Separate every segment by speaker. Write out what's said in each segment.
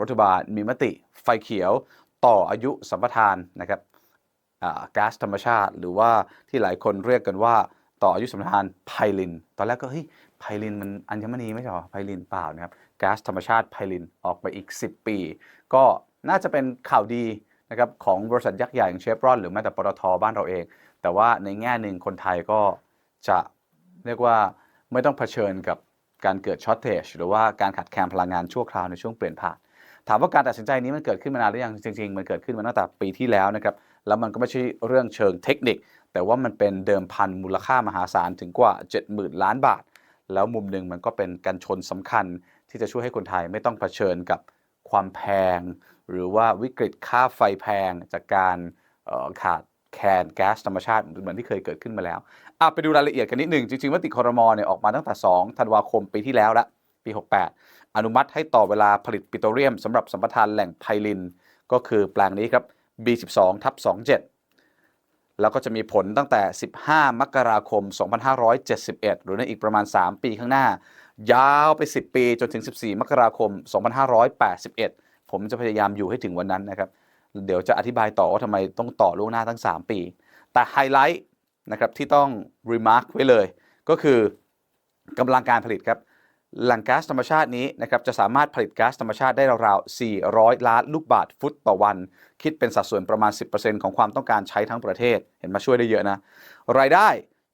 Speaker 1: รัฐบาลมีมติไฟเขียวต่ออายุสัมปทานนะครับก๊าซธรรมชาติ หรือว่าที่หลายคนเรียกกันว่าต่ออายุสัมปทานไพลิน ตอนแรกก็เฮ้ยไพลินมันอัญมณีไม่ใช่หรอไพลินเปล่านะครับก๊าซธรรมชาติไพลินออกไปอีก 10 ปี ก็น่าจะเป็นข่าวดีนะครับของบริษัทยักษ์ใหญ่อย่างเชฟรอนหรือแม้แต่ปตทบ้านเราเอง แต่ว่าในแง่หนึ่งคนไทยก็จะเรียกว่าไม่ต้องเผชิญกับการเกิดช็อตเทจหรือว่าการขาดแคลนพลังงานชั่วคราวในช่วงเปลี่ยนผ่าน ถามว่าการตัดสินใจนี้มันเกิดขึ้นมานานหรือยังจริง ๆ มันเกิดขึ้นมาตั้งแต่ปีที่แล้วนะครับแล้วมันก็ไม่ใช่เรื่องเชิงเทคนิค แต่ว่ามันเป็นเดิมพันมูลค่ามหาศาลถึงกว่า 70,000 ล้านบาท แล้วมุมหนึ่งมันก็เป็นการชนสำคัญที่จะช่วยให้คนไทยไม่ต้องเผชิญกับความแพง หรือว่าวิกฤตค่าไฟแพงจากการออขาดแคลนแก๊สธรรมชาติเหมือนที่เคยเกิดขึ้นมาแล้วอะไปดูรายละเอียดกันนิดหนึ่งจริงๆมติคอรมอเนี่ยออกมาตั้งแต่ 2 ธันวาคมปีที่แล้วละปี 68 อนุมัติให้ต่อเวลาผลิตปิโตรเลียมสำหรับสัมปทานแหล่งไพลิน ก็คือแปลงนี้ครับ B12 ทับ27 แล้วก็จะมีผลตั้งแต่ 15 มกราคม 2571 หรือในอีกประมาณ 3 ปีข้างหน้า ยาวไป 10 ปีจนถึง 14 มกราคม 2581 ผมจะพยายามอยู่ให้ถึงวันนั้นนะครับ เดี๋ยวจะอธิบายต่อว่าทำไมต้องต่อล่วงหน้าทั้ง 3 ปี แต่ไฮไลท์นะครับที่ต้อง remark ไว้เลย ก็คือกำลังการผลิตครับ แหล่งก๊าซธรรมชาตินี้นะครับจะสามารถผลิตก๊าซธรรมชาติได้ราวๆ 400 ล้านลูกบาทฟุตต่อวัน คิดเป็นสัดส่วนประมาณ 10%ของความต้องการใช้ทั้งประเทศ เห็นมาช่วยได้เยอะนะ รายได้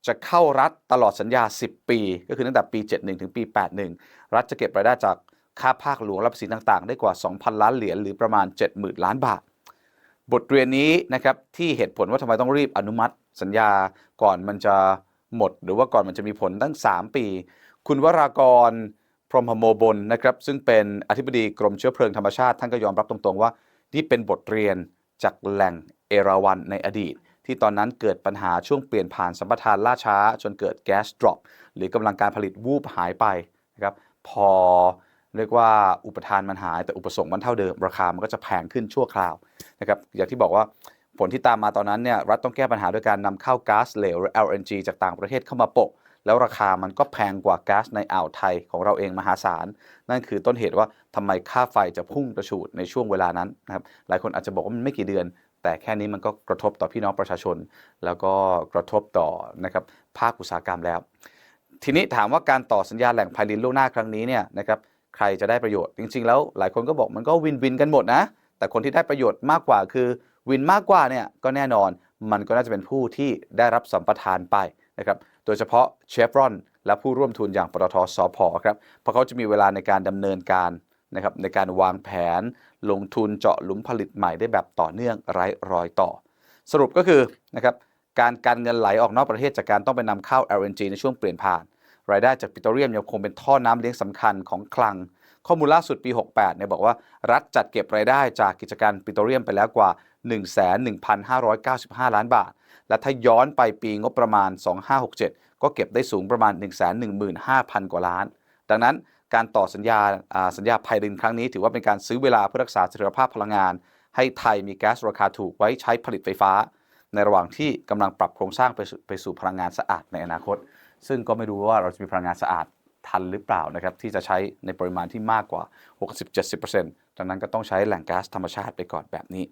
Speaker 1: จะเข้ารัฐตลอดสัญญา 10 ปี ก็คือตั้งแต่ปี 71 ถึงปี 81 รัฐจะเก็บรายได้จากค่าภาคหลวงและภาษีต่างๆ ได้กว่า 2,000 ล้านเหรียญหรือประมาณ 70,000 ล้านบาท บทเรียนนี้นะครับที่เหตุผลว่าทำไมต้องรีบอนุมัติสัญญาก่อนมันจะหมด หรือว่าก่อนมันจะมีผลตั้ง 3 ปี คุณวรากรพรหมโมบลนะครับซึ่งเป็นอธิบดีกรมเชื้อเพลิงธรรมชาติท่านก็ยอมรับตรงๆว่า นี่เป็นบทเรียนจากแหล่งเอราวันในอดีต ที่ตอนนั้นเกิดปัญหาช่วงเปลี่ยนผ่านสัมปทานล่าช้า จนเกิดแก๊สดรอปหรือกำลังการผลิตวูบหายไปนะครับพอเรียกว่าอุปทานมันหายแต่อุปสงค์มันเท่าเดิม ราคามันก็จะแพงขึ้นชั่วคราวนะครับอย่างที่บอกว่าผลที่ตามมาตอนนั้นเนี่ยรัฐต้องแก้ปัญหาด้วยการนำเข้าก๊าซเหลวหรือ LNG จากต่างประเทศเข้ามาโปะ แล้วราคามันก็แพงกว่าก๊าซในอ่าวไทยของเราเองมหาศาล นั่นคือต้นเหตุว่าทำไมค่าไฟจะพุ่งกระฉูดในช่วงเวลานั้นนะครับหลายคนอาจจะบอกว่ามันไม่กี่เดือน แต่แค่นี้มันก็กระทบต่อพี่น้องประชาชน แล้วก็กระทบต่อนะครับภาคอุตสาหกรรมแล้ว ทีนี้ถามว่าการต่อสัญญาแหล่งพลินล่วงหน้าครั้งนี้เนี่ยนะครับใครจะได้ประโยชน์จริง ๆ แล้วหลายคนก็บอกมันก็วินวินกันหมดนะแต่คนที่ได้ประโยชน์มากกว่าคือวินมากกว่าเนี่ยก็แน่นอนมันก็น่าจะเป็นผู้ที่ได้รับสัมปทานไปนะครับ ดยเฉพาะเชฟรอนและผู้ร่วมทุนอย่างปตทสพครับเพราะเขาจะมีเวลาในการดำเนินการนะครับในการวางแผนลงทุนเจาะหลุมผลิตใหม่ได้แบบต่อเนื่องไร้รอยต่อ สรุปก็คือนะครับการกันเงินไหลออกนอกประเทศจากการต้องไปนำเข้า LNG ในช่วงเปลี่ยนผ่าน รายได้จากปิโตรเลียมยังคงเป็นท่อน้ำเลี้ยงสำคัญของคลัง ข้อมูลล่าสุดปี 68เนี่ยบอกว่ารัฐจัดเก็บรายได้จากกิจการปิโตรเลียมไปแล้วกว่า 11,595 ล้านบาท และถ้าย้อนไปปีงบประมาณ 2567 ก็เก็บได้สูงประมาณ 115,000 กว่าล้าน ดังนั้นการต่อสัญญาสัญญาไพลินครั้งนี้ ถือว่าเป็นการซื้อเวลาเพื่อรักษาเสถียรภาพพลังงาน ให้ไทยมีแก๊สราคาถูกไว้ใช้ผลิตไฟฟ้า ในระหว่างที่กำลังปรับโครงสร้างไปสู่ไปสู่พลังงานสะอาดในอนาคต ซึ่งก็ไม่รู้ว่าเราจะมีพลังงานสะอาดทันหรือเปล่านะครับที่จะใช้ในปริมาณที่มากกว่า 60-70%ดังนั้นก็ต้องใช้แหล่งก๊าซธรรมชาติไปก่อนแบบนี้